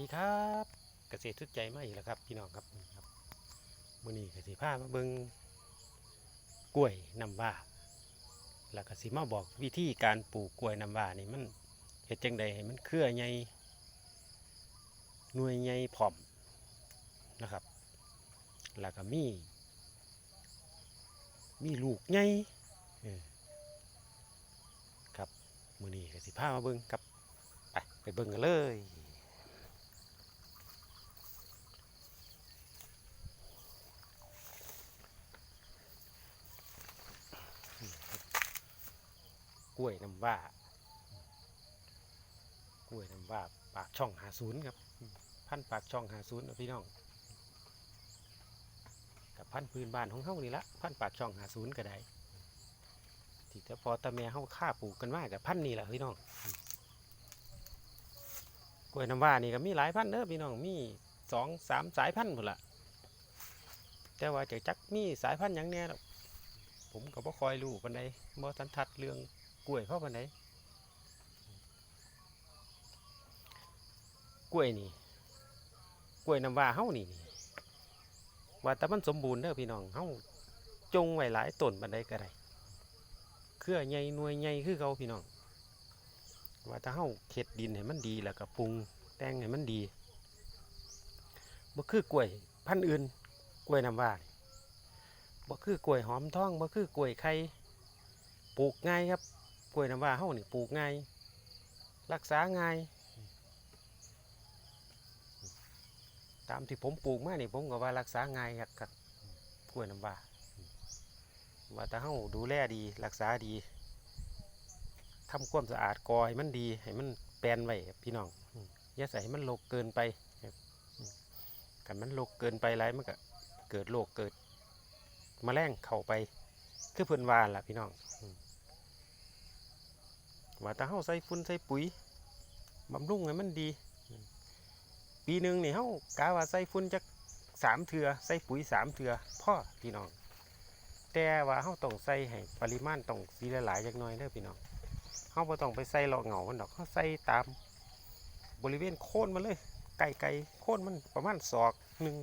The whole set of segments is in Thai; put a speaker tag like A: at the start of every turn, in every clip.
A: ดีครับเกษตรทุกใจมาอีกแล้วครับ พี่น้องครับครับมือนี้กสิพามาเบิงกล้วยน้ำว้าแล้วก็สิมาบอกวิธีการปลูกกล้วยน้ำว้านี่มันเฮ็ดจังใดให้มันเครือใหญ่หน่วยใหญ่พร้อมนะครับ แล้วก็มี มีลูกใหญ่ครับมือนี้กสิพามาเบิงครับไปไปเบิงกันเลย กล้วยน้ำว้ากล้วยน้ำว้าปากช่องหาศูนย์ครับ พันปากช่องหาศูนย์นะพี่น้องกับพันพื้นบ้านของเฮานี่ละพันปากช่องหาศูนย์ก็ได้ที่แต่พอตะแม่เฮาฆ่าปลูกกันมากกับพันนี่แหละพี่น้องกล้วยน้ำว้านี่ก็มีหลายพันธุ์เด้อพี่น้องมีสองสามสายพันธุ์หมดละแต่ว่าจะจักมีสายพันธุ์ยังแน่หรอกผมก็บ่คอยรู้ปานใดบ่ทันทัดเรื่อง กล้วยเข้าปานใดกล้วยนี่กล้วยน้ำว้าเฮานี่นี่ว่าแต่มันสมบูรณ์เด้อพี่น้องเฮาจงไว้หลายต้นปานใดก็ได้เครือใหญ่หน่วยใหญ่คือเขาพี่น้อง ว่าถ้าเฮาเข็ดดินให้มันดีแล้วก็ปรุงแต่งให้มันดีบ่คือกล้วยพันธุ์อื่นกล้วยน้ำว้าบ่คือกล้วยหอมทองบ่คือกล้วยไข่ปลูกง่ายครับ กล้วยน้ำว้าเฮานี่ปลูกง่าย รักษาง่าย ตามที่ผมปลูกมานี่ผมก็ว่ารักษาง่ายครับครับกล้วยน้ำว้าว่าถ้าเฮาดูแลดีรักษาดีทำความสะอาดกอให้มันดีให้มันแปลนไว้พี่น้องอย่าใส่ให้มันรกเกินไปกันมันรกเกินไปไรมันก็เกิดโรคเกิดมแมลงเข้าไป คือเพิ่อนว่าล่ะพี่น้อง ว่าถ้าเฮาใส่ฝุ่นใส่ปุ๋ยบำรุงให้มันดี ปีหนึ่งนี่เฮากะว่าใส่ฝุ่นจักสามเถือใส่ปุ๋ยสามเถือพ่อพี่น้อง แต่ว่าเฮาต้องใส่ให้ปริมาณต้องสีหลายๆจักหน่อยเด้อพี่น้องเฮาบ่ต้องไปใส่เลาะเหงามันดอกเฮาใส่ตามบริเวณโคนมันเลยไกลๆโคนมันประมาณศอกหนึ่ง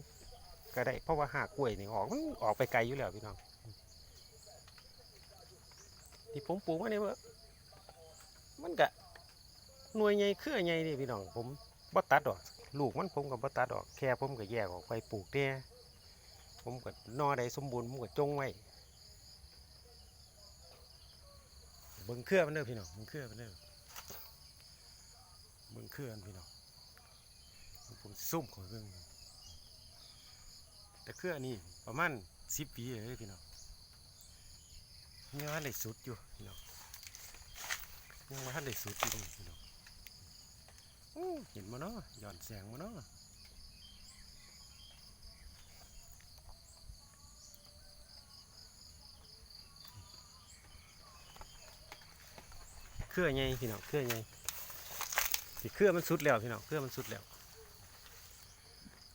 A: ก็ได้เพราะว่าหากกล้วยนี่ออกมันออกไปไกลอยู่แล้วพี่น้องที่ผมปลูกมาเนี่ยว่า มันก็หน่วยใหญ่เครือใหญ่นี่พี่น้องผมบ่ตัดดอก ลูกมันผมก็บ่ตัดดอกแค่ผมก็แยกออกไปปลูกเนี่ยผมก็นอใดสมบูรณ์ผมก็จงไว้เบิ่งเครือมันเด้อพี่น้องเบิ่งเครือมันเด้อเบิ่งเครือมันพี่น้องผมซุ่มของเบิ่งแต่เครือนี่ประมาณสิบปีเลยพี่น้องนี่ว่าเลยสุดอยู่พี่น้อง ยังมาทันได้สูตรที่นี่พี่น้องอู้เห็นมาเนาะย้อนแสงมาเนาะเครือไงพี่น้องเครือไงที่เครือมันสุดแล้วพี่น้องเครือมันสุดแล้ว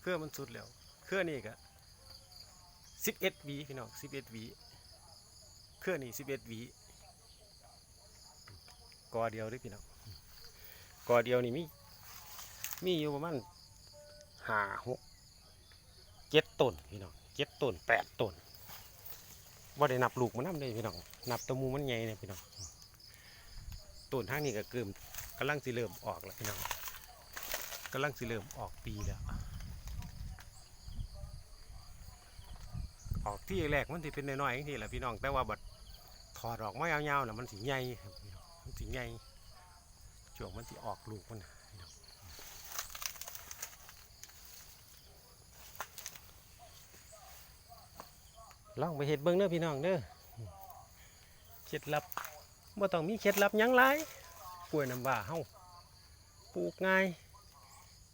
A: เครือมันสุดแล้วเครือนี่ก็สิบเอ็ดวีพี่น้องสิบเอ็ดวีเครือนี่สิบเอ็ดวี กอเดียวเด้วยพี่น้องกอเดียวนี่มีมีอยู่ประมาณห้าหกเจ็ดต้นพี่น้องเจ็ดต้นแปดต้นว่าได้นับลูกมันนับเลยพี่น้องนับตะมูมันใหญ่เนี่ยพี่น้องต้นทางนี้ก็เกิมกำลังสิเริ่มออกแล้วพี่น้องกำลังสิเริ่มออกปีแล้วออกที่แรกมันสิเป็นน้อยๆอย่างนี้แหละพี่น้องแต่ว่าบัดถอดออกไมายาวๆแล้วมันสิใหญ่ครับพี่น้อง มันสิใหญ่ช่วงมันสิออกลูกมันลองไปเห็ดเบิ้งเด้อพี่น้องเด้อเคล็ดลับบ่ต้องมีเคล็ดลับยังหลายกล้วยน้ำว้าเฮาปลูกง่าย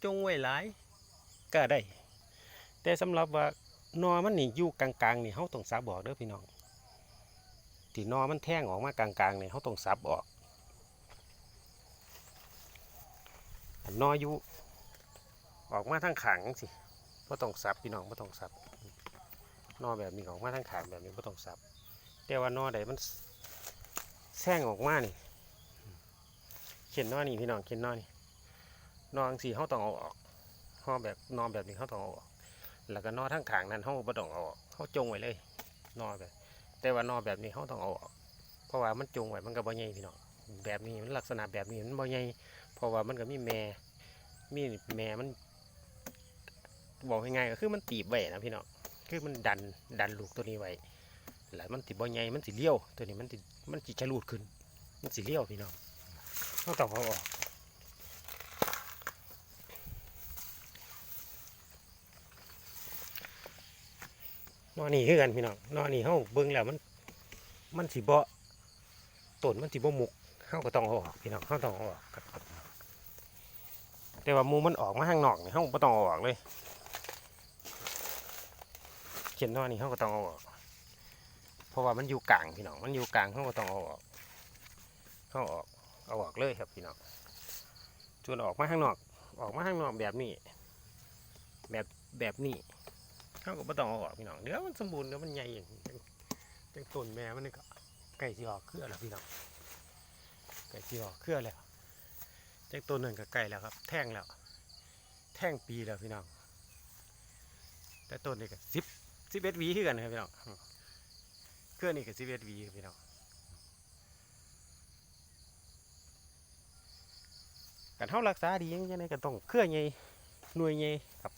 A: จงไว้หลายก็ได้ แต่สำหรับว่านอมันนี่อยู่กลางๆนี่เฮาต้องสับบอกเด้อพี่น้องที่นอมันแท่งออกมากลางๆเนี่ยเขาต้องสับออก อันนออยู่ออกมาทั้งขางสิก็ต้องสับพี่น้องก็ต้องสับนอแบบนี้ออกมาทั้งขางแบบนี้ก็ต้องสับแต่ว่านอใดมันแท่งออกมานี่เขียนนอนี่พี่น้องเขียนนอนี่นอจังสีเขาต้องเอาออกห่อแบบนอนแบบนี้เขาต้องเอาออก แล้วก็นอทั้งขางนั้นเขาบ่ต้องเอาออกเขาจงไว้เลยนอแบบ แต่ว่านอแบบนี้เขาต้องเอาออก เพราะว่ามันจงไว้มันก็บ่ใหญ่พี่น้องแบบนี้มันลักษณะแบบนี้มันบ่ใหญ่ เพราะว่ามันก็มีแม่ มีแม่มันบอกง่ายๆก็คือมันตีบไว้นะพี่น้องคือมันดันดันลูกตัวนี้ไว้แล้วมันสิบ่ใหญ่มันสิเลี้ยวตัวนี้มันสิมันสิฉลูดขึ้น มันสิเลี้ยวพี่น้องเขาต้องเอาออกนอนี่คือกันพี่น้องนอนี่เฮาเบิ่งแล้วมันมันสิบ่ต้นมันสิบ่มุกเฮาก็ต้องเอาออกพี่น้องเฮาต้องเอาออกครับ แต่ว่ามูมันออกมาข้างนอกนี่เฮาบ่ต้องออกเลยเขียนนอนี่เฮาก็ต้องเอาออก เพราะว่ามันอยู่กลางพี่น้อง มันอยู่กลางเฮาก็ต้องเอาออกเฮาออกเอาออกเลยครับพี่น้องจนออกมาข้างนอก ออกมาข้างนอกแบบนี้ แบบแบบนี้เขาก็บ่ต้องเอาออกพี่น้องเดี๋ยวมันสมบูรณ์เดี๋ยวมันใหญ่อย่างจังต้นแม่มันนี่ก็ไก่สิออกเครือแล้วพี่น้องไก่สิออกเครือแล้ว จังต้นหนึ่งก็ไก่แล้วครับ แท่งแล้ว แท่งปีแล้วพี่น้อง แต่ต้นนี้ก็สิบสิบเอ็ดวีคือกันครับพี่น้องเครื่องนี่ก็สิบเอ็ดวีพี่น้องกันเท่ารักษาดียังไงก็ต้องเครื่อใหญ่หน่วยใหญ่ครับ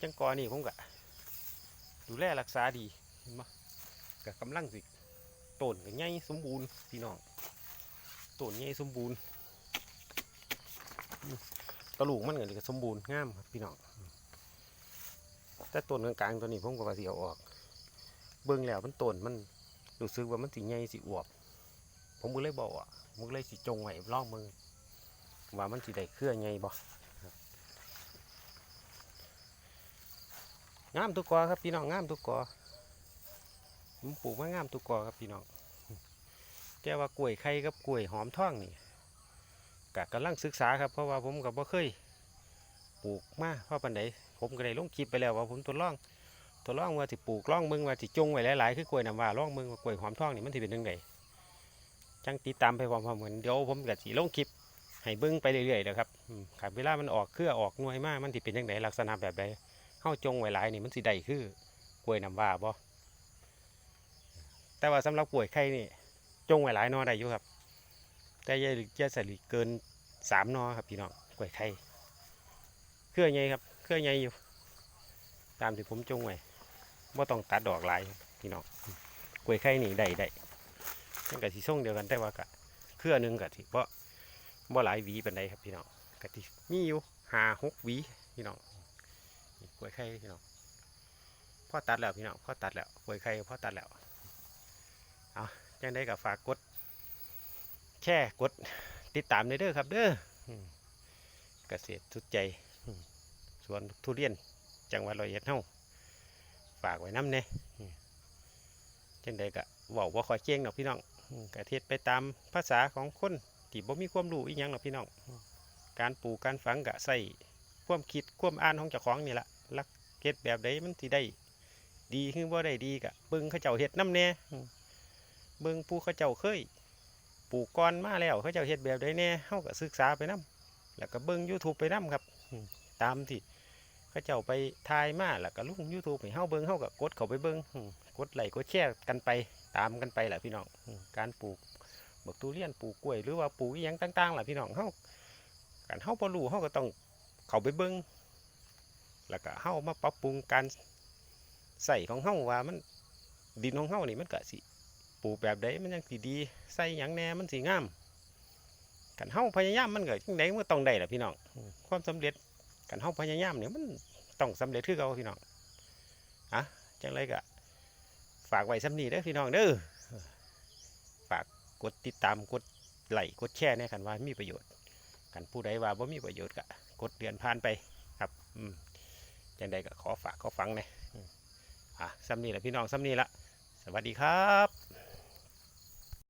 A: จังกอนี่ผมก็ดูแลรักษาดีเห็นปะก็กำลังสิต้นก็ใหญ่สมบูรณ์พี่น้องต้นใหญ่สมบูรณ์ กระลูกมันก็สมบูรณ์งามครับพี่น้องแต่ต้นกลางๆตัวนี้ผมก็ว่าสิเอาออก เบิ่งแล้วมันต้นมันรู้สึกว่ามันสิใหญ่สิอวบ ผมก็เลยบอกอะผมก็เลยสิจงไว้ลองมือว่ามันสิได้เครื่อใหญ่บ่งามทุกกอครับพี่น้องงามทุกกอผมปลูกมางามทุกกอครับพี่น้องแต่ว่ากล้วยไข่กับกล้วยหอมท่องนี่ กะกำลังศึกษาครับเพราะว่าผมกับบ่เคยปลูกมาเพราะปันใดผมก็ได้ลงคลิปไปแล้วว่าผมทดลองทดลองว่าสิปลูกล่องมึงว่าสิจงไว้หลายๆคือกล้วยน้ำว่าล่องมึงว่ากล้วยหอมท่องนี่มันสิเป็นยังไงจังติดตามไปพร้อมๆกันเดี๋ยวผมกับสิลงคลิปให้เบิ้งไปเรื่อยๆนะครับอืมครับเวลามันออกเครือออกหน่วยมากมันสิเป็นยังไงลักษณะแบบใดเฮาจงไว้หลายนี่มันสิได้คือกล้วยน้ำว้าบ่แต่ว่าสำหรับกล้วยไข่นี่จงไว้หลายนอได้อยู่ครับ แต่ยาอย่าใส่เกินสามนอครับพี่น้องกล้วยไข่เครือใหญ่ครับเครือใหญ่อยู่ ตามที่ผมจงไว้บ่ต้องตัดดอกหลายพี่น้องกล้วยไข่นี่ได้ได้มันก็สิส่งเดียวกันแต่ว่าก็เครือหนึงก็สิบ่บ่หลายหวีเปานใดครับพี่น้องก็สิมีอยู่ห้าหกหวีพี่น้องกล้วยไข่พี่น้องพ่อตัดแล้วพี่น้องพ่อตัดแล้วกล้วยไข่พ่อตัดแล้วเอาจังได้กับฝากกด แช่กดติดตามเด้อครับเด้อเกษตรสุดใจสวนทุเรียน จังหวัดร้อยเอ็ดเฮาฝากไว้น้ำเนี่ยจังได้กะบอกว่าคอยเก่งดอกพี่น้องอืมกะเทศไปตามภาษาของคนที่บ่มีความรู้อีหยังหรอกพี่น้อง การปลูกการฝังกะใส่ความคิดความอ่านของเจ้าของนี่แหละลักเก็ดแบบใดมันสิได้ ดีขึ้นว่าได้ดีกะเบิ่งเขาเจ้าเฮ็ดน้ำแน่อืมเบิ่งผู้เขาเจ้าเคย ปลูกก่อนมาแล้วเขาเจ้าเฮ็ดแบบใดแน่เฮาก็ศึกษาไปนํแล้วก็เบิ่ง YouTube ไปนํครับ ตามที่เขาเจ้าไปทายมาแล้วก็ลง YouTube ให้เฮาเบิ่งเฮาก็กดเข้าไปเบิ่งอืมกดไลค์กดแชร์กันไปตามกันไปแหละพี่น้องการปลูกบักทุเรียนปลูกกล้วยหรือว่าปลูกอีหยังต่างๆแหละพี่น้องเฮาการเฮาบ่รู้เฮาก็ต้องเขาไปเบิ้งแล้วก็เฮามาปรับปรุงการใส่ของเฮาว่ามันดินของเฮานี่มันก็สิ ลูกแบบใดมันยังสิดีใส่หยังแน่มันสิงามกันเฮาพยายามมันเก็จังไดมันก็ต้องได้ล่ะพี่น้องความสำเร็จกันเฮาพยายามเนี่ยมันต้องสำเร็จคือเก่าพี่น้องอะจังไรก็ฝากไว้สำนีเด้อพี่น้องเด้อฝากกดติดตามกดไลค์กดแชร์ในคันว่ามีประโยชน์กันผู้ใดว่าบ่มีประโยชน์ก็กดเดือนผ่านไปครับอืมจังใดก็ขอฝากขอฟังเนี่อยอะซ้ำนี่แหละพี่น้องซ้ำนี่ละสวัสดีครับ